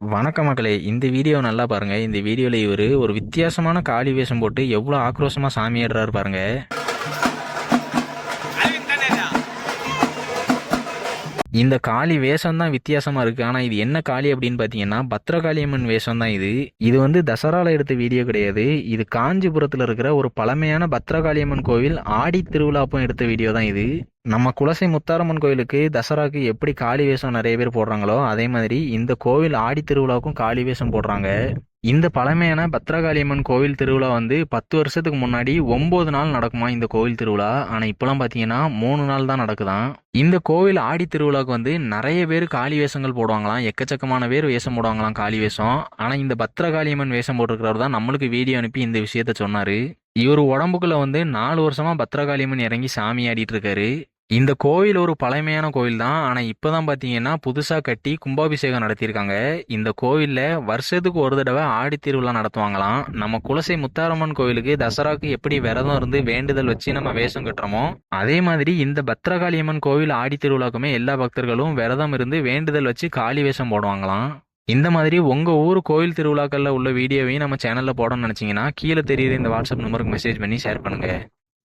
வணக்க மக்களே. இந்த வீடியோ நல்லா பாருங்க. இந்த வீடியோல இவரு ஒரு வித்தியாசமான காளி வேஷம் போட்டு எவ்வளோ ஆக்ரோஷமா சாமி ஆடுறாரு பாருங்க. இந்த காளி வேஷம் தான் வித்தியாசமா இருக்கு. ஆனா இது என்ன காளி அப்படின்னு பாத்தீங்கன்னா பத்ரகாளியம்மன் வேஷம் தான் இது. இது வந்து தசராவில் எடுத்த வீடியோ கிடையாது. இது காஞ்சிபுரத்துல இருக்கிற ஒரு பழமையான பத்ரகாளியம்மன் கோவில் ஆடி திருவிழாப்பும் எடுத்த வீடியோ தான் இது. நம்ம குலசை முத்தாரம்மன் கோயிலுக்கு தசராக்கு எப்படி காளி வேஷம் நிறைய பேர் போடுறாங்களோ அதே மாதிரி இந்த கோவில் ஆடி திருவிழாவுக்கும் காளி வேஷம் போடுறாங்க. இந்த பழமையான பத்ரகாளியம்மன் கோவில் திருவிழா வந்து பத்து வருஷத்துக்கு முன்னாடி ஒன்பது நாள் நடக்குமா இந்த கோவில் திருவிழா? ஆனால் இப்போலாம் பார்த்தீங்கன்னா மூணு நாள் தான் நடக்குதாம் இந்த கோவில் ஆடி திருவிழாவுக்கு வந்து நிறைய பேர் காளி வேஷங்கள் போடுவாங்களாம். எக்கச்சக்கமான பேர் வேஷம் போடுவாங்களாம் காளி வேஷம். ஆனால் இந்த பத்ரகாளியம்மன் வேஷம் போட்டிருக்கிறவர் தான் நம்மளுக்கு வீடியோ அனுப்பி இந்த விஷயத்த சொன்னார். இவர் உடம்புக்குள்ள வந்து நாலு வருஷமா பத்ரகாளியம்மன் இறங்கி சாமி ஆடிட்டு இருக்காரு. இந்த கோவில் ஒரு பழமையான கோவில் தான். ஆனால் இப்போ தான் பார்த்தீங்கன்னா புதுசாக கட்டி கும்பாபிஷேகம் நடத்தியிருக்காங்க. இந்த கோவிலில் வருஷத்துக்கு ஒரு தடவை ஆடி திருவிழா நடத்துவாங்களாம். நம்ம குலசை முத்தாரம்மன் கோவிலுக்கு தசராக்கு எப்படி விரதம் இருந்து வேண்டுதல் வச்சு நம்ம வேஷம் கட்டுறோமோ அதே மாதிரி இந்த பத்ரகாளியம்மன் கோவில் ஆடி திருவிழாக்குமே எல்லா பக்தர்களும் விரதம் இருந்து வேண்டுதல் வச்சு காளி வேஷம் போடுவாங்களாம். இந்த மாதிரி உங்கள் ஊர் கோயில் திருவிழாக்களில் உள்ள வீடியோவையும் நம்ம சேனலில் போடணும்னு நினச்சிங்கன்னா கீழே தெரியுற இந்த வாட்ஸ்அப் நம்பருக்கு மெசேஜ் பண்ணி ஷேர் பண்ணுங்கள்